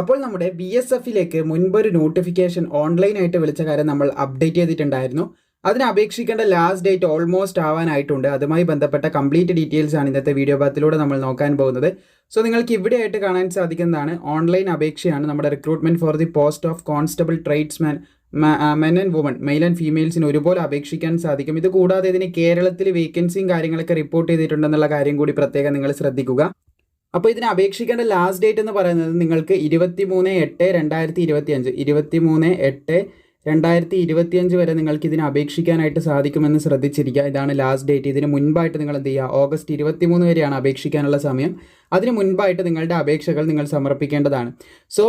അപ്പോൾ നമ്മുടെ B S എഫിലേക്ക് മുൻപൊരു നോട്ടിഫിക്കേഷൻ ഓൺലൈനായിട്ട് വിളിച്ച കാര്യം നമ്മൾ അപ്ഡേറ്റ് ചെയ്തിട്ടുണ്ടായിരുന്നു. അതിന് അപേക്ഷിക്കേണ്ട ലാസ്റ്റ് ഡേറ്റ് ഓൾമോസ്റ്റ് ആവാനായിട്ടുണ്ട്. അതുമായി ബന്ധപ്പെട്ട കംപ്ലീറ്റ് ഡീറ്റെയിൽസ് ആണ് ഇന്നത്തെ വീഡിയോ ഭാഗത്തിലൂടെ നമ്മൾ നോക്കാൻ പോകുന്നത്. സോ നിങ്ങൾക്ക് ഇവിടെയായിട്ട് കാണാൻ സാധിക്കുന്നതാണ് ഓൺലൈൻ അപേക്ഷയാണ് നമ്മുടെ recruitment for the post of constable tradesman men and women male and ഫീമെയിൽസിന് ഒരുപോലെ അപേക്ഷിക്കാൻ സാധിക്കും. ഇത് കൂടാതെ ഇതിന് കേരളത്തിൽ വേക്കൻസിയും കാര്യങ്ങളൊക്കെ റിപ്പോർട്ട് ചെയ്തിട്ടുണ്ടെന്നുള്ള കാര്യം കൂടി പ്രത്യേകം നിങ്ങൾ ശ്രദ്ധിക്കുക. അപ്പോൾ ഇതിന് അപേക്ഷിക്കേണ്ട ലാസ്റ്റ് ഡേറ്റ് എന്ന് പറയുന്നത് നിങ്ങൾക്ക് ഇരുപത്തി മൂന്ന് എട്ട് രണ്ടായിരത്തി ഇരുപത്തി അഞ്ച് ഇരുപത്തി മൂന്ന് എട്ട് രണ്ടായിരത്തി ഇരുപത്തിയഞ്ച് വരെ നിങ്ങൾക്ക് ഇതിന് അപേക്ഷിക്കാനായിട്ട് സാധിക്കുമെന്ന് ശ്രദ്ധിച്ചിരിക്കുക. ഇതാണ് ലാസ്റ്റ് ഡേറ്റ് ഇതിന് മുൻപായിട്ട് നിങ്ങൾ എന്ത് ചെയ്യുക? ഓഗസ്റ്റ് ഇരുപത്തി മൂന്ന് വരെയാണ് അപേക്ഷിക്കാനുള്ള സമയം. അതിന് മുൻപായിട്ട് നിങ്ങളുടെ അപേക്ഷകൾ നിങ്ങൾ സമർപ്പിക്കേണ്ടതാണ്. സോ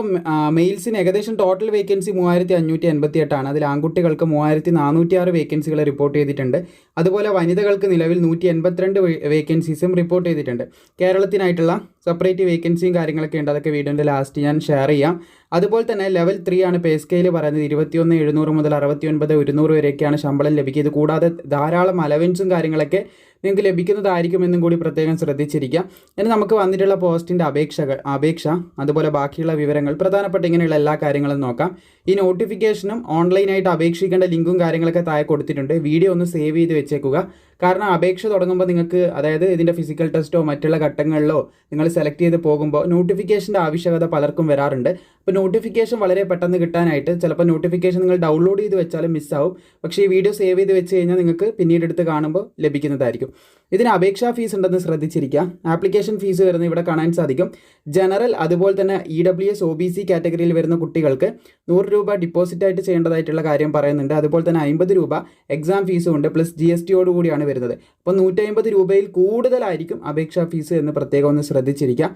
മെയിൽസിന് ഏകദേശം ടോട്ടൽ വേക്കൻസി മൂവായിരത്തി അഞ്ഞൂറ്റി എൺപത്തി എട്ടാണ് അതിൽ ആൺകുട്ടികൾക്ക് മൂവായിരത്തി നാനൂറ്റി ആറ് വേക്കൻസികൾ റിപ്പോർട്ട് ചെയ്തിട്ടുണ്ട്. അതുപോലെ വനിതകൾക്ക് നിലവിൽ നൂറ്റി എൺപത്തിരണ്ട് വേക്കൻസീസും റിപ്പോർട്ട് ചെയ്തിട്ടുണ്ട്. കേരളത്തിനായിട്ടുള്ള സെപ്പറേറ്റ് വേക്കൻസിയും കാര്യങ്ങളൊക്കെ ഉണ്ട്. അതൊക്കെ വീഡിയോന്റെ ലാസ്റ്റ് ഞാൻ ഷെയർ ചെയ്യാം. അതുപോലെ തന്നെ ലെവൽ ത്രീ ആണ് പേ സ്കെയിൽ പറയുന്നത്. ഇരുപത്തിയൊന്ന് എഴുന്നൂറ് മുതൽ അറുപത്തി ഒൻപത് ഒരുന്നൂറ് വരെയൊക്കെയാണ് ശമ്പളം ലഭിക്കുക. ഇത് കൂടാതെ ധാരാളം അലവൻസും കാര്യങ്ങളൊക്കെ നിങ്ങൾക്ക് ലഭിക്കുന്നതായിരിക്കുമെന്നും കൂടി പ്രത്യേകം ശ്രദ്ധിച്ചിരിക്കാം. ഇനി നമുക്ക് വന്നിട്ടുള്ള പോസ്റ്റിന്റെ അപേക്ഷകൾ അപേക്ഷ അതുപോലെ ബാക്കിയുള്ള വിവരങ്ങൾ പ്രധാനപ്പെട്ട ഇങ്ങനെയുള്ള എല്ലാ കാര്യങ്ങളും നോക്കാം. ഈ നോട്ടിഫിക്കേഷനും ഓൺലൈനായിട്ട് അപേക്ഷിക്കേണ്ട ലിങ്കും കാര്യങ്ങളൊക്കെ താഴെ കൊടുത്തിട്ടുണ്ട്. വീഡിയോ ഒന്ന് സേവ് ചെയ്ത് വെച്ചേക്കുക. കാരണം അപേക്ഷ തുടങ്ങുമ്പോൾ നിങ്ങൾക്ക് അതായത് ഇതിന്റെ ഫിസിക്കൽ ടെസ്റ്റോ മറ്റുള്ള ഘട്ടങ്ങളിലോ നിങ്ങൾ സെലക്ട് ചെയ്ത് പോകുമ്പോൾ നോട്ടിഫിക്കേഷന്റെ ആവശ്യകത പലർക്കും വരാറുണ്ട്. അപ്പോൾ നോട്ടിഫിക്കേഷൻ വളരെ പെട്ടെന്ന് കിട്ടാനായിട്ട് ചിലപ്പോൾ നോട്ടിഫിക്കേഷൻ നിങ്ങൾ ഡൗൺലോഡ് ചെയ്ത് വെച്ചാലും മിസ്സാവും പക്ഷേ ഈ വീഡിയോ സേവ് ചെയ്ത് വെച്ച് കഴിഞ്ഞാൽ നിങ്ങൾക്ക് പിന്നീട് എടുത്ത് കാണുമ്പോൾ ലഭിക്കുന്നതായിരിക്കും. ഇതിന് അപേക്ഷാ ഫീസ് ഉണ്ടെന്ന് ശ്രദ്ധിച്ചിരിക്കുക. ആപ്ലിക്കേഷൻ ഫീസ് വരുന്നത് ഇവിടെ കാണാൻ സാധിക്കും. ജനറൽ അതുപോലെ തന്നെ E W S O B C കാറ്റഗറിയിൽ വരുന്ന കുട്ടികൾക്ക് നൂറ് രൂപ ഡിപ്പോസിറ്റ് ആയിട്ട് ചെയ്യേണ്ടതായിട്ടുള്ള കാര്യം പറയുന്നുണ്ട്. അതുപോലെ തന്നെ അമ്പത് രൂപ എക്സാം ഫീസും ഉണ്ട്. പ്ലസ് ജി എസ് ടിയോട് കൂടിയാണ് വരുന്നത്. അപ്പോൾ നൂറ്റമ്പത് രൂപയിൽ കൂടുതലായിരിക്കും അപേക്ഷാ ഫീസ് എന്ന് പ്രത്യേകം ഒന്ന് ശ്രദ്ധിച്ചിരിക്കുക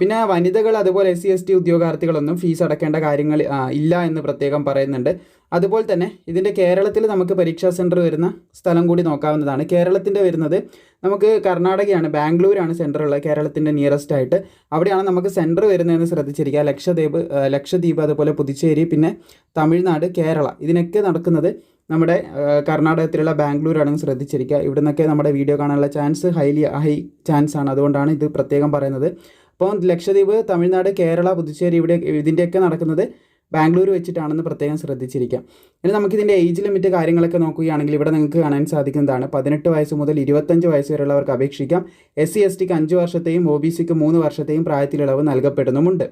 പിന്നെ വനിതകൾ അതുപോലെ എസ് സി എസ് ടി ഉദ്യോഗാർത്ഥികളൊന്നും ഫീസ് അടക്കേണ്ട കാര്യങ്ങൾ ഇല്ല എന്ന് പ്രത്യേകം പറയുന്നുണ്ട്. അതുപോലെ തന്നെ ഇതിന്റെ കേരളത്തിൽ നമുക്ക് പരീക്ഷാ സെന്റർ വരുന്ന സ്ഥലം കൂടി നോക്കാവുന്നതാണ്. കേരളത്തിന്റെ വരുന്നത് നമുക്ക് കർണാടകയാണ് ബാംഗ്ലൂരാണ് സെന്റർ ഉള്ളത് കേരളത്തിന്റെ നിയറസ്റ്റ് ആയിട്ട്. അവിടെയാണ് നമുക്ക് സെന്റർ വരുന്നതെന്ന് ശ്രദ്ധിച്ചിരിക്കുക. ലക്ഷദ്വീപ് ലക്ഷദ്വീപ് അതുപോലെ പുതുച്ചേരി പിന്നെ തമിഴ്നാട് കേരള. ഇതിനൊക്കെ നടക്കുന്നത് നമ്മുടെ കർണാടകത്തിലുള്ള ബാംഗ്ലൂരാണെന്ന് ശ്രദ്ധിച്ചിരിക്കുക. ഇവിടെ നിന്നൊക്കെ നമ്മുടെ വീഡിയോ കാണാനുള്ള ചാൻസ് ഹൈലി ഹൈ ചാൻസ് ആണ് അതുകൊണ്ടാണ് ഇത് പ്രത്യേകം പറയുന്നത്. അപ്പോൾ ലക്ഷദ്വീപ് തമിഴ്നാട് കേരള പുതുച്ചേരി ഇവിടെ ഇതിന്റെയൊക്കെ നടക്കുന്നത് ബാംഗ്ലൂർ വെച്ചിട്ടാണെന്ന് പ്രത്യേകം ശ്രദ്ധിച്ചിരിക്കാം. ഇനി നമുക്കിതിന്റെ ഏജ് ലിമിറ്റ് കാര്യങ്ങളൊക്കെ നോക്കുകയാണെങ്കിൽ ഇവിടെ നിങ്ങൾക്ക് കാണാൻ സാധിക്കുന്നതാണ്. പതിനെട്ട് വയസ്സ് മുതൽ ഇരുപത്തഞ്ച് വയസ്സ് വരെയുള്ളവർക്ക് അപേക്ഷിക്കാം. എസ് സി എസ് ടിക്ക് അഞ്ച് വർഷത്തെയും ഒ ബി സിക്ക് മൂന്ന് വർഷത്തെയും പ്രായത്തിലിളവ് നൽകപ്പെടുന്നുമുണ്ട്.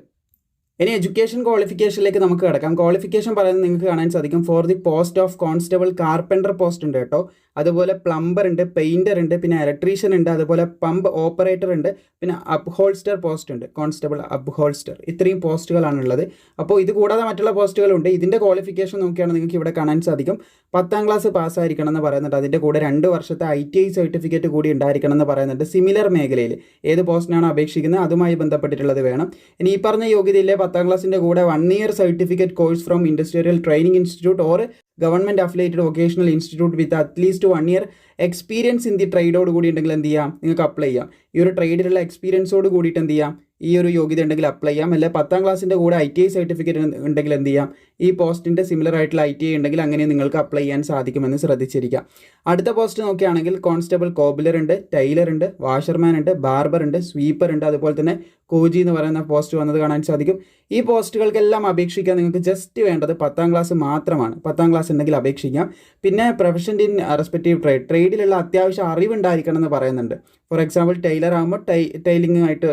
ഇനി എഡ്യൂക്കേഷൻ ക്വാളിഫിക്കേഷനിലേക്ക് നമുക്ക് കിടക്കാം. ക്വാളിഫിക്കേഷൻ പറയുന്നത് നിങ്ങൾക്ക് കാണാൻ സാധിക്കും. For the post of constable carpenter post ഉണ്ട് കേട്ടോ. അതുപോലെ പ്ലംബർ ഉണ്ട് പെയിന്റർ ഉണ്ട് പിന്നെ ഇലക്ട്രീഷ്യൻ ഉണ്ട് അതുപോലെ പമ്പ് ഓപ്പറേറ്റർ ഉണ്ട് പിന്നെ അപ്ഹോൾസ്റ്റർ പോസ്റ്റ് ഉണ്ട്. Constable upholster. ഇത്രയും പോസ്റ്റുകളാണുള്ളത്. അപ്പോൾ ഇത് കൂടാതെ മറ്റുള്ള പോസ്റ്റുകളുണ്ട്. ഇതിന്റെ ക്വാളിഫിക്കേഷൻ നോക്കിയാണ് നിങ്ങൾക്ക് ഇവിടെ കാണാൻ സാധിക്കും. പത്താം ക്ലാസ് പാസ്സായിരിക്കണം എന്ന് പറയുന്നുണ്ട്. അതിന്റെ കൂടെ രണ്ട് വർഷത്തെ ഐ ടി ഐ സർട്ടിഫിക്കറ്റ് കൂടി ഉണ്ടായിരിക്കണം എന്ന് പറയുന്നുണ്ട്. സിമിലർ മേഖലയിൽ ഏത് പോസ്റ്റിനാണ് അപേക്ഷിക്കുന്നത് അതുമായി ബന്ധപ്പെട്ടിട്ടുള്ളത് വേണം. ഇനി ഈ പറഞ്ഞ യോഗ്യതയിലെ പത്താം ക്ലാസ്സിന്റെ കൂടെ one year certificate course from industrial training institute or government affiliated vocational institute with at least one year experience in the ട്രേഡോട് കൂടി ഉണ്ടെങ്കിൽ എന്ത് ചെയ്യാം? നിങ്ങൾക്ക് അപ്ലൈ ചെയ്യാം. ഈ ഒരു ട്രേഡിലുള്ള എക്സ്പീരിയൻസോട് കൂടിയിട്ട് എന്ത് ചെയ്യാം? ഈ ഒരു യോഗ്യത ഉണ്ടെങ്കിൽ അപ്ലൈ ചെയ്യാം. അല്ലെ പത്താം ക്ലാസ്സിന്റെ കൂടെ ഐ ടി ഐ സർട്ടിഫിക്കറ്റ് ഉണ്ടെങ്കിൽ എന്ത് ചെയ്യാം? ഈ പോസ്റ്റിന്റെ സിമിലർ ആയിട്ടുള്ള ഐ ടി ഐ ഉണ്ടെങ്കിൽ അങ്ങനെ നിങ്ങൾക്ക് അപ്ലൈ ചെയ്യാൻ സാധിക്കുമെന്ന് ശ്രദ്ധിച്ചിരിക്കാം അടുത്ത പോസ്റ്റ് നോക്കുകയാണെങ്കിൽ കോൺസ്റ്റബിൾ കോബിലർ ഉണ്ട് ടൈലർ ഉണ്ട് വാഷർമാൻ ഉണ്ട് ബാർബർ ഉണ്ട് സ്വീപ്പർ ഉണ്ട്. അതുപോലെ തന്നെ കോജി എന്ന് പറയുന്ന പോസ്റ്റ് വന്നത് കാണാൻ സാധിക്കും. ഈ പോസ്റ്റുകൾക്കെല്ലാം അപേക്ഷിക്കാൻ നിങ്ങൾക്ക് ജസ്റ്റ് വേണ്ടത് പത്താം ക്ലാസ് മാത്രമാണ്. പത്താം ക്ലാസ് ഉണ്ടെങ്കിൽ അപേക്ഷിക്കാം. പിന്നെ പ്രൊഫഷൻ ഇൻ റെസ്പെക്റ്റീവ് ട്രേഡ് ട്രേഡിലുള്ള അത്യാവശ്യം അറിവുണ്ടായിരിക്കണം എന്ന് പറയുന്നുണ്ട്. ഫോർ എക്സാമ്പിൾ ടൈലർ ആകുമ്പോൾ ടൈ ടൈലിങ്ങുമായിട്ട്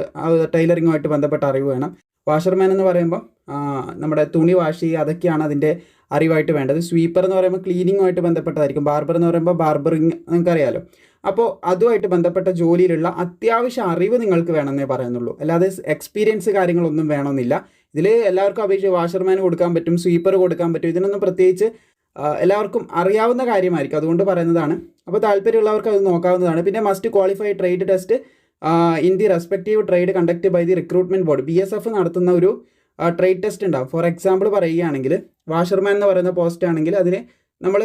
ടൈലറിങ്ങുമായിട്ട് ബന്ധപ്പെട്ട അറിവ് വേണം. വാഷർമാൻ എന്ന് പറയുമ്പോൾ നമ്മുടെ തുണി വാഷ് ചെയ്യുക അതൊക്കെയാണ് അതിന്റെ അറിവായിട്ട് വേണ്ടത്. സ്വീപ്പർ എന്ന് പറയുമ്പോൾ ക്ലീനിങ്ങുമായിട്ട് ബന്ധപ്പെട്ടതായിരിക്കും. ബാർബർ എന്ന് പറയുമ്പോൾ ബാർബറിങ് നിങ്ങൾക്കറിയാലോ. അപ്പോൾ അതുമായിട്ട് ബന്ധപ്പെട്ട ജോലിയിലുള്ള അത്യാവശ്യ അറിവ് നിങ്ങൾക്ക് വേണമെന്നേ പറയുന്നുള്ളൂ. അല്ലാതെ എക്സ്പീരിയൻസ് കാര്യങ്ങളൊന്നും വേണമെന്നില്ല. ഇതിൽ എല്ലാവർക്കും അപേക്ഷിച്ച് വാഷർമാൻ കൊടുക്കാൻ പറ്റും സ്വീപ്പർ കൊടുക്കാൻ പറ്റും. ഇതിനൊന്നും പ്രത്യേകിച്ച് എല്ലാവർക്കും അറിയാവുന്ന കാര്യമായിരിക്കും. അതുകൊണ്ട് പറയുന്നതാണ്. അപ്പോൾ താല്പര്യമുള്ളവർക്ക് അത് നോക്കാവുന്നതാണ്. പിന്നെ must qualify trade test in the respective trade conduct by the recruitment board B S F നടത്തുന്ന ഒരു ട്രേഡ് ടെസ്റ്റ് ഉണ്ടാവും. ഫോർ എക്സാമ്പിൾ പറയുകയാണെങ്കിൽ വാഷർമാൻ എന്ന് പറയുന്ന പോസ്റ്റ് ആണെങ്കിൽ അതിന് നമ്മൾ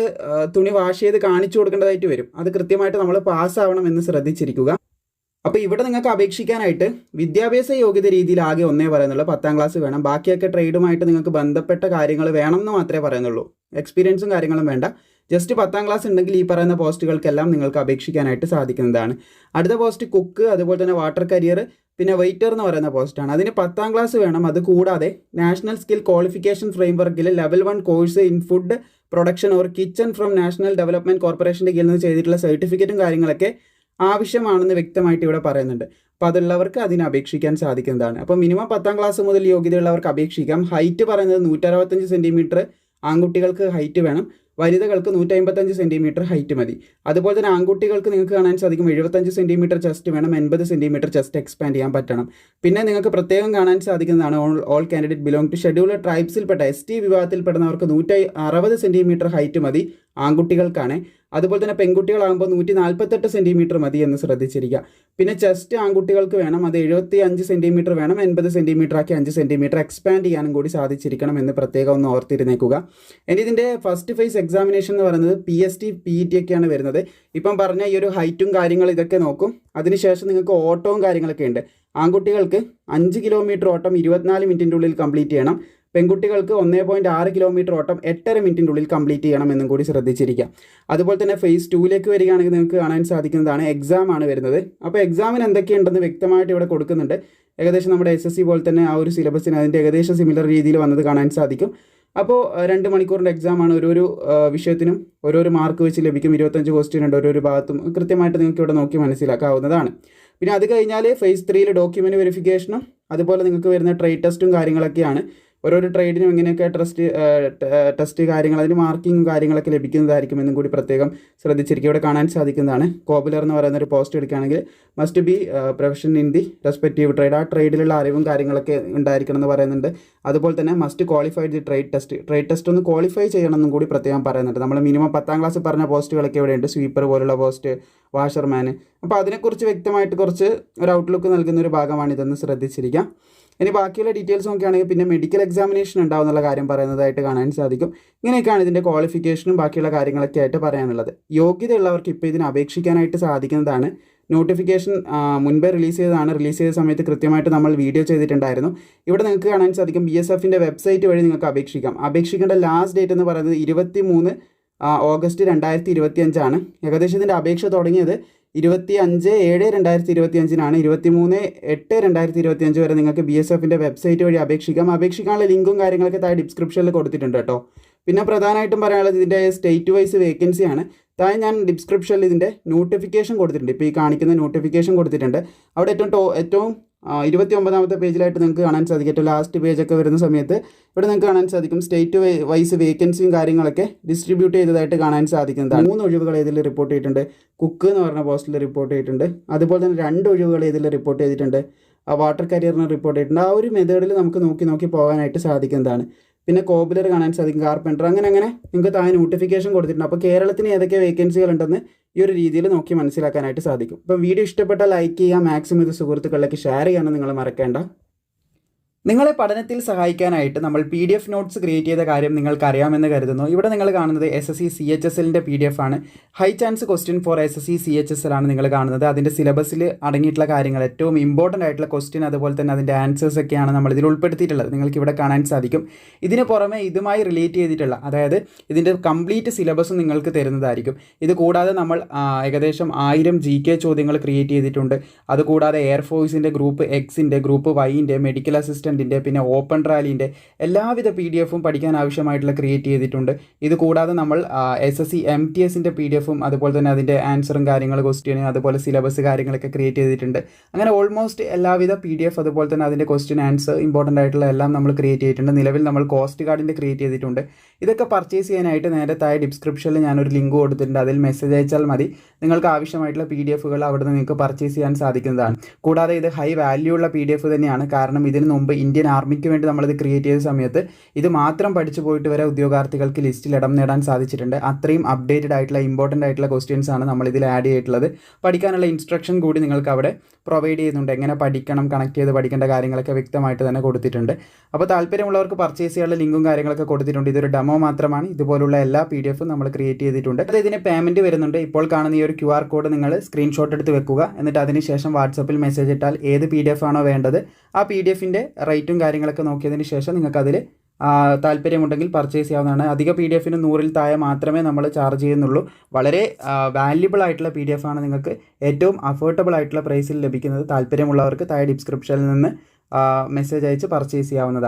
തുണി വാഷ് ചെയ്ത് കാണിച്ചു കൊടുക്കേണ്ടതായിട്ട് വരും. അത് കൃത്യമായിട്ട് നമ്മൾ പാസ്സാവണം എന്ന് ശ്രദ്ധിച്ചിരിക്കുക. അപ്പോൾ ഇവിടെ നിങ്ങൾക്ക് അപേക്ഷിക്കാനായിട്ട് വിദ്യാഭ്യാസ യോഗ്യത രീതിയിൽ ആകെ ഒന്നേ പറയുന്നുള്ളൂ. പത്താം ക്ലാസ് വേണം. ബാക്കിയൊക്കെ ട്രേഡുമായിട്ട് നിങ്ങൾക്ക് ബന്ധപ്പെട്ട കാര്യങ്ങൾ വേണം എന്ന് മാത്രമേ പറയുന്നുള്ളൂ. എക്സ്പീരിയൻസും കാര്യങ്ങളും വേണ്ട. ജസ്റ്റ് പത്താം ക്ലാസ് ഉണ്ടെങ്കിൽ ഈ പറയുന്ന പോസ്റ്റുകൾക്കെല്ലാം നിങ്ങൾക്ക് അപേക്ഷിക്കാനായിട്ട് സാധിക്കുന്നതാണ്. അടുത്ത പോസ്റ്റ് കുക്ക് അതുപോലെ തന്നെ വാട്ടർ കരിയർ പിന്നെ വെയിറ്റർ എന്ന് പറയുന്ന പോസ്റ്റാണ് അതിന് പത്താം ക്ലാസ് വേണം. അത് കൂടാതെ national skill qualification ഫ്രെയിംവർക്കിൽ level one course in food production or kitchen from national development കോർപ്പറേഷന്റെ കീഴിൽ നിന്ന് ചെയ്തിട്ടുള്ള സർട്ടിഫിക്കറ്റും കാര്യങ്ങളൊക്കെ ആവശ്യമാണെന്ന് വ്യക്തമായിട്ട് ഇവിടെ പറയുന്നുണ്ട്. അപ്പോൾ അതുള്ളവർക്ക് അതിന് അപേക്ഷിക്കാൻ സാധിക്കുന്നതാണ്. അപ്പോൾ മിനിമം പത്താം ക്ലാസ് മുതൽ യോഗ്യതയുള്ളവർക്ക് അപേക്ഷിക്കാം. ഹൈറ്റ് പറയുന്നത് നൂറ്ററുപത്തഞ്ച് സെന്റിമീറ്റർ ആൺകുട്ടികൾക്ക് ഹൈറ്റ് വേണം. വനിതകൾക്ക് നൂറ്റി അമ്പത്തഞ്ച് സെന്റിമീറ്റർ ഹൈറ്റ് മതി. അതുപോലെ തന്നെ ആൺകുട്ടികൾക്ക് നിങ്ങൾക്ക് കാണാൻ സാധിക്കും എഴുപത്തഞ്ച് സെന്റിമീറ്റർ ചെസ്റ്റ് വേണം എൺപത് സെന്റിമീറ്റർ ചെസ്റ്റ് എക്സ്പാൻഡ് ചെയ്യാൻ പറ്റണം. പിന്നെ നിങ്ങൾക്ക് പ്രത്യേകം കാണാൻ സാധിക്കുന്നതാണ് all all candidate belong to scheduled ട്രൈബ്സിൽപ്പെട്ട S T വിഭാഗത്തിൽപ്പെടുന്നവർക്ക് നൂറ്റി അറുപത് സെന്റിമീറ്റർ ഹൈറ്റ് മതി ആൺകുട്ടികൾക്കാണ്. അതുപോലെ തന്നെ പെൺകുട്ടികളാകുമ്പോൾ നൂറ്റി നാൽപ്പത്തെട്ട് സെന്റിമീറ്റർ മതി എന്ന് ശ്രദ്ധിച്ചിരിക്കുക. പിന്നെ ചെസ്റ്റ് ആൺകുട്ടികൾക്ക് വേണം അത് എഴുപത്തി അഞ്ച് സെന്റിമീറ്റർ വേണം എൺപത് സെന്റിമീറ്റർ ആക്കി അഞ്ച് സെന്റിമീറ്റർ എക്സ്പാൻഡ് ചെയ്യാനും കൂടി സാധിച്ചിരിക്കണം എന്ന് പ്രത്യേകം ഒന്ന് ഓർത്തിരുന്നേക്കുക. ഇനി ഇതിന്റെ ഫസ്റ്റ് ഫേസ് എക്സാമിനേഷൻ എന്ന് പറയുന്നത് P S T P T ഒക്കെയാണ് വരുന്നത്. ഇപ്പം പറഞ്ഞ ഈ ഒരു ഹൈറ്റും കാര്യങ്ങൾ ഇതൊക്കെ നോക്കും. അതിനുശേഷം നിങ്ങൾക്ക് ഓട്ടവും കാര്യങ്ങളൊക്കെ ഉണ്ട്. ആൺകുട്ടികൾക്ക് അഞ്ച് കിലോമീറ്റർ ഓട്ടം ഇരുപത്തിനാല് മിനിറ്റിന്റെ ഉള്ളിൽ കംപ്ലീറ്റ് ചെയ്യണം. പെൺകുട്ടികൾക്ക് ഒന്നേ പോയിന്റ് ആറ് കിലോമീറ്റർ ഓട്ടം എട്ടര മിനിറ്റിന്റെ ഉള്ളിൽ കംപ്ലീറ്റ് ചെയ്യണം എന്നും കൂടി ശ്രദ്ധിച്ചിരിക്കുക അതുപോലെ തന്നെ ഫേസ് ടൂയിലേക്ക് വരികയാണെങ്കിൽ നിങ്ങൾക്ക് കാണാൻ സാധിക്കുന്നതാണ് എക്സാം ആണ് വരുന്നത്. അപ്പോൾ എക്സാമിന് എന്തൊക്കെയുണ്ടെന്ന് വ്യക്തമായിട്ട് ഇവിടെ കൊടുക്കുന്നുണ്ട്. ഏകദേശം നമ്മുടെ എസ് എസ് സി പോലെ തന്നെ ആ ഒരു സിലബസിന് അതിന്റെ ഏകദേശം സിമിലർ രീതിയിൽ വന്നത് കാണാൻ സാധിക്കും. അപ്പോൾ രണ്ട് മണിക്കൂറിന്റെ എക്സാമാണ് ഓരോരോ ഓരോ വിഷയത്തിനും ഓരോരോ മാർക്ക് വെച്ച് ലഭിക്കും. ഇരുപത്തഞ്ച് ക്വസ്റ്റ്യൻ ഉണ്ട് ഓരോരോ ഭാഗത്തും. കൃത്യമായിട്ട് നിങ്ങൾക്ക് ഇവിടെ നോക്കി മനസ്സിലാക്കാവുന്നതാണ്. പിന്നെ അത് കഴിഞ്ഞാൽ ഫേസ് ത്രീയിൽ ഡോക്യുമെന്റ് വെരിഫിക്കേഷനും അതുപോലെ നിങ്ങൾക്ക് വരുന്ന ട്രേഡ് ടെസ്റ്റും കാര്യങ്ങളൊക്കെയാണ്. ഓരോരോ ട്രേഡിനും എങ്ങനെയൊക്കെ ട്രസ്റ്റ് ടെസ്റ്റ് കാര്യങ്ങൾ അതിന് മാർക്കിങ്ങും കാര്യങ്ങളൊക്കെ ലഭിക്കുന്നതായിരിക്കും എന്നും കൂടി പ്രത്യേകം ശ്രദ്ധിച്ചിരിക്കും ഇവിടെ കാണാൻ സാധിക്കുന്നതാണ്. കോബുലർ എന്ന് പറയുന്ന ഒരു പോസ്റ്റ് എടുക്കുകയാണെങ്കിൽ must be profession in the respective trade ആ ട്രേഡിലുള്ള അറിവും കാര്യങ്ങളൊക്കെ ഉണ്ടായിരിക്കണം എന്ന് പറയുന്നുണ്ട്. അതുപോലെ തന്നെ must qualified the trade test trade test ഒന്ന് ക്വാളിഫൈ ചെയ്യണമെന്നും കൂടി പ്രത്യേകം പറയുന്നുണ്ട്. നമ്മൾ മിനിമം പത്താം ക്ലാസ് പറഞ്ഞ പോസ്റ്റുകളൊക്കെ ഇവിടെയുണ്ട്. സ്വീപ്പർ പോലുള്ള പോസ്റ്റ് വാഷർമാൻ അപ്പോൾ അതിനെക്കുറിച്ച് വ്യക്തമായിട്ട് കുറച്ച് ഒരു ഔട്ട്ലുക്ക് നൽകുന്ന ഒരു ഭാഗമാണ് ഇതെന്ന് ശ്രദ്ധിച്ചിരിക്കാം. ഇനി ബാക്കിയുള്ള ഡീറ്റെയിൽസ് നോക്കുകയാണെങ്കിൽ പിന്നെ മെഡിക്കൽ എക്സാമിനേഷൻ ഉണ്ടാവുന്നുള്ള കാര്യം പറയുന്നതായിട്ട് കാണാൻ സാധിക്കും. ഇങ്ങനെയൊക്കെയാണ് ഇതിന്റെ ക്വാളിഫിക്കേഷനും ബാക്കിയുള്ള കാര്യങ്ങളൊക്കെ ആയിട്ട് പറയാനുള്ളത്. യോഗ്യതയുള്ളവർക്ക് ഇപ്പോൾ ഇതിന് അപേക്ഷിക്കാനായിട്ട് സാധിക്കുന്നതാണ്. നോട്ടിഫിക്കേഷൻ മുൻപേ റിലീസ് ചെയ്തതാണ്. റിലീസ് ചെയ്ത സമയത്ത് കൃത്യമായിട്ട് നമ്മൾ വീഡിയോ ചെയ്തിട്ടുണ്ടായിരുന്നു. ഇവിടെ നിങ്ങൾക്ക് കാണാൻ സാധിക്കും ബി എസ് എഫിന്റെ വെബ്സൈറ്റ് വഴി നിങ്ങൾക്ക് അപേക്ഷിക്കാം. അപേക്ഷിക്കേണ്ട ലാസ്റ്റ് ഡേറ്റ് എന്ന് പറയുന്നത് ഇരുപത്തി മൂന്ന് ഓഗസ്റ്റ് രണ്ടായിരത്തി ഇരുപത്തി അഞ്ചാണ് ഏകദേശം ഇതിന്റെ അപേക്ഷ തുടങ്ങിയത് ഇരുപത്തി അഞ്ച് ഏഴ് രണ്ടായിരത്തി ഇരുപത്തി അഞ്ചിനാണ് ഇരുപത്തി മൂന്ന് എട്ട് രണ്ടായിരത്തി ഇരുപത്തി അഞ്ച് വരെ നിങ്ങൾക്ക് ബി എസ് എഫിന്റെ വെബ്സൈറ്റ് വഴി അപേക്ഷിക്കാം. അപേക്ഷിക്കാനുള്ള ലിങ്കും കാര്യങ്ങളൊക്കെ താഴെ ഡിസ്ക്രിപ്ഷനിൽ കൊടുത്തിട്ടുണ്ട് കേട്ടോ. പിന്നെ പ്രധാനമായിട്ടും പറയാനുള്ളത് ഇതിന്റെ സ്റ്റേറ്റ് വൈസ് വേക്കൻസിയാണ്. താഴെ ഞാൻ ഡിസ്ക്രിപ്ഷനിൽ ഇതിന്റെ നോട്ടിഫിക്കേഷൻ കൊടുത്തിട്ടുണ്ട്. ഇപ്പോൾ ഈ കാണിക്കുന്ന നോട്ടിഫിക്കേഷൻ കൊടുത്തിട്ടുണ്ട്. അവിടെ ഏറ്റവും ഏറ്റവും ഇരുപത്തി ഒമ്പതാമത്തെ പേജിലായിട്ട് നിങ്ങൾക്ക് കാണാൻ സാധിക്കും. ഏറ്റവും ലാസ്റ്റ് പേജൊക്കെ വരുന്ന സമയത്ത് ഇവിടെ നിങ്ങൾക്ക് കാണാൻ സാധിക്കും സ്റ്റേറ്റ് വൈസ് വേക്കൻസിയും കാര്യങ്ങളൊക്കെ ഡിസ്ട്രിബ്യൂട്ട് ചെയ്തതായിട്ട് കാണാൻ സാധിക്കുന്നതാണ്. മൂന്ന് ഒഴിവുകൾ ഇതിൽ റിപ്പോർട്ട് ചെയ്തിട്ടുണ്ട്. കുക്ക് എന്ന് പറഞ്ഞ പോസ്റ്റിൽ റിപ്പോർട്ട് ചെയ്തിട്ടുണ്ട്. അതുപോലെ തന്നെ രണ്ട് ഒഴിവുകൾ ഇതിൽ റിപ്പോർട്ട് ചെയ്തിട്ടുണ്ട്. ആ വാട്ടർ കരിയറിന് റിപ്പോർട്ട് ചെയ്തിട്ടുണ്ട്. ആ ഒരു മെത്തേഡിൽ നമുക്ക് നോക്കി നോക്കി പോകാനായിട്ട് സാധിക്കുന്നതാണ്. പിന്നെ കോബിലർ കാണാൻ സാധിക്കും. കാർപ്പന്റർ അങ്ങനെ അങ്ങനെ നിങ്ങൾക്ക് താഴെ നോട്ടിഫിക്കേഷൻ കൊടുത്തിട്ടുണ്ട്. അപ്പോൾ കേരളത്തിന് ഏതൊക്കെ വേക്കൻസികൾ ഉണ്ടെന്ന് ഈ ഒരു രീതിയിൽ നോക്കി മനസ്സിലാക്കാനായിട്ട് സാധിക്കും. അപ്പം വീഡിയോ ഇഷ്ടപ്പെട്ടാൽ ലൈക്ക് ചെയ്യുക മാക്സിമം ഇത് സുഹൃത്തുക്കളിലേക്ക് ഷെയർ ചെയ്യാനും നിങ്ങൾ മറക്കേണ്ട. നിങ്ങളെ പഠനത്തിൽ സഹായിക്കാനായിട്ട് നമ്മൾ P D F notes create ചെയ്ത കാര്യം നിങ്ങൾക്ക് അറിയാമെന്ന് കരുതുന്നു. ഇവിടെ നിങ്ങൾ കാണുന്നത് S S C C H S എല്ലിന്റെ പി ഡി എഫ് ആണ്. High chance question for S S C C H S ആണ് നിങ്ങൾ കാണുന്നത്. അതിന്റെ സിലബസിൽ അടങ്ങിയിട്ടുള്ള കാര്യങ്ങൾ ഏറ്റവും ഇമ്പോർട്ടന്റ് ആയിട്ടുള്ള ക്വസ്റ്റ്യൻ അതുപോലെ തന്നെ അതിന്റെ ആൻസേഴ്സ് ഒക്കെയാണ് നമ്മൾ ഇതിൽ ഉൾപ്പെടുത്തിയിട്ടുള്ളത്. നിങ്ങൾക്ക് ഇവിടെ കാണാൻ സാധിക്കും. ഇതിന് പുറമെ ഇതുമായി റിലേറ്റ് ചെയ്തിട്ടുള്ള അതായത് ഇതിന്റെ കംപ്ലീറ്റ് സിലബസും നിങ്ങൾക്ക് തരുന്നതായിരിക്കും. ഇത് കൂടാതെ നമ്മൾ ഏകദേശം ആയിരം ജി കെ ചോദ്യങ്ങൾ ക്രിയേറ്റ് ചെയ്തിട്ടുണ്ട്. അതുകൂടാതെ എയർഫോഴ്സിന്റെ ഗ്രൂപ്പ് എക്സിന്റെ ഗ്രൂപ്പ് വൈന്റെ മെഡിക്കൽ അസിസ്റ്റന്റിന്റെ പിന്നെ ഓപ്പൺ റാലിന്റെ എല്ലാവിധ പി ഡി എഫും പഠിക്കാൻ ആവശ്യമായിട്ടുള്ള ക്രിയേറ്റ് ചെയ്തിട്ടുണ്ട്. ഇത് കൂടാതെ നമ്മൾ S S C M T എസിന്റെ പി ഡി എഫും അതുപോലെ തന്നെ അതിന്റെ ആൻസറും കാര്യങ്ങൾ ക്വസ്റ്റ്യൻ അതുപോലെ സിലബസ് കാര്യങ്ങളൊക്കെ ക്രിയേറ്റ് ചെയ്തിട്ടുണ്ട്. അങ്ങനെ ഓൾമോസ്റ്റ് എല്ലാവിധ പി ഡി എഫ് അതുപോലെ തന്നെ അതിന്റെ ക്വസ്റ്റ്യൻ ആൻസർ ഇമ്പോർട്ടന്റ് ആയിട്ടുള്ള എല്ലാം നമ്മൾ ക്രിയേറ്റ് ചെയ്തിട്ടുണ്ട്. നിലവിൽ നമ്മൾ കോസ്റ്റ് കാർഡിന്റെ ക്രിയേറ്റ് ചെയ്തിട്ടുണ്ട്. ഇതൊക്കെ പർച്ചേസ് ചെയ്യാനായിട്ട് നേരെ താഴെ ഡിസ്ക്രിപ്ഷനിൽ ഞാനൊരു ലിങ്ക് കൊടുത്തിട്ടുണ്ട്. അതിൽ മെസ്സേജ് അയച്ചാൽ മതി. നിങ്ങൾക്ക് ആവശ്യമായിട്ടുള്ള പി ഡി എഫുകൾ അവിടെ നിങ്ങൾക്ക് പർച്ചേസ് ചെയ്യാൻ സാധിക്കുന്നതാണ്. കൂടാതെ ഇത് ഹൈ വാല്യൂ ഉള്ള പി ഡി എഫ് തന്നെയാണ്. കാരണം ഇതിന് മുമ്പ് ഇന്ത്യൻ ആർമിക്ക് വേണ്ടി നമ്മളിത് ക്രിയേറ്റ് ചെയ്ത സമയത്ത് ഇത് മാത്രം പഠിച്ചു പോയിട്ട് വരെ ഉദ്യോഗാർത്ഥികൾക്ക് ലിസ്റ്റിൽ ഇടം നേടാൻ സാധിച്ചിട്ടുണ്ട്. അത്രയും അപ്ഡേറ്റഡ് ആയിട്ടുള്ള ഇമ്പോർട്ടന്റ് ആയിട്ടുള്ള ക്വസ്റ്റ്യൻസ് ആണ് നമ്മൾ ഇതിൽ ആഡ് ചെയ്തിട്ടുള്ളത്. പഠിക്കാനുള്ള ഇൻസ്ട്രക്ഷൻ കൂടി നിങ്ങൾക്ക് അവിടെ പ്രൊവൈഡ് ചെയ്യുന്നുണ്ട്. എങ്ങനെ പഠിക്കണം കണക്ട് ചെയ്ത് പഠിക്കേണ്ട കാര്യങ്ങളൊക്കെ വ്യക്തമായിട്ട് തന്നെ കൊടുത്തിട്ടുണ്ട്. അപ്പോൾ താല്പര്യമുള്ളവർക്ക് പർച്ചേസ് ചെയ്യാനുള്ള ലിങ്കും കാര്യങ്ങളൊക്കെ കൊടുത്തിട്ടുണ്ട്. ഇതൊരു ഡെമോ മാത്രമാണ്. ഇതുപോലുള്ള എല്ലാ പി ഡി എഫും നമ്മൾ ക്രിയേറ്റ് ചെയ്തിട്ടുണ്ട്. അത് ഇതിന് പേയ്മെന്റ് വരുന്നുണ്ട്. ഇപ്പോൾ കാണുന്ന ഈ ഒരു ക്യു ആർ കോഡ് നിങ്ങൾ സ്ക്രീൻഷോട്ട് എടുത്ത് വെക്കുക. എന്നിട്ട് അതിന് ശേഷം വാട്സപ്പിൽ മെസ്സേജ് ഇട്ടാൽ ഏത് പി ഡി എഫ് ആണോ വേണ്ടത് ആ പി ഡി എഫിന്റെ റേറ്റും കാര്യങ്ങളൊക്കെ നോക്കിയതിന് ശേഷം നിങ്ങൾക്ക് അതിൽ ആ, താല്പര്യമുണ്ടെങ്കിൽ പർച്ചേസ് ചെയ്യാവുന്നതാണ്. അധിക പി ഡി എഫിന് നൂറിൽ താഴെ മാത്രമേ നമ്മൾ ചാർജ് ചെയ്യുന്നുള്ളൂ. വളരെ വാല്യുബിൾ ആയിട്ടുള്ള പി ഡി എഫ് ആണ് നിങ്ങൾക്ക് ഏറ്റവും അഫോർഡബിൾ ആയിട്ടുള്ള പ്രൈസിൽ ലഭിക്കുന്നത്. താല്പര്യമുള്ളവർക്ക് താഴെ ഡിസ്ക്രിപ്ഷനിൽ നിന്ന് മെസ്സേജ് അയച്ച് പർച്ചേസ് ചെയ്യാവുന്നതാണ്.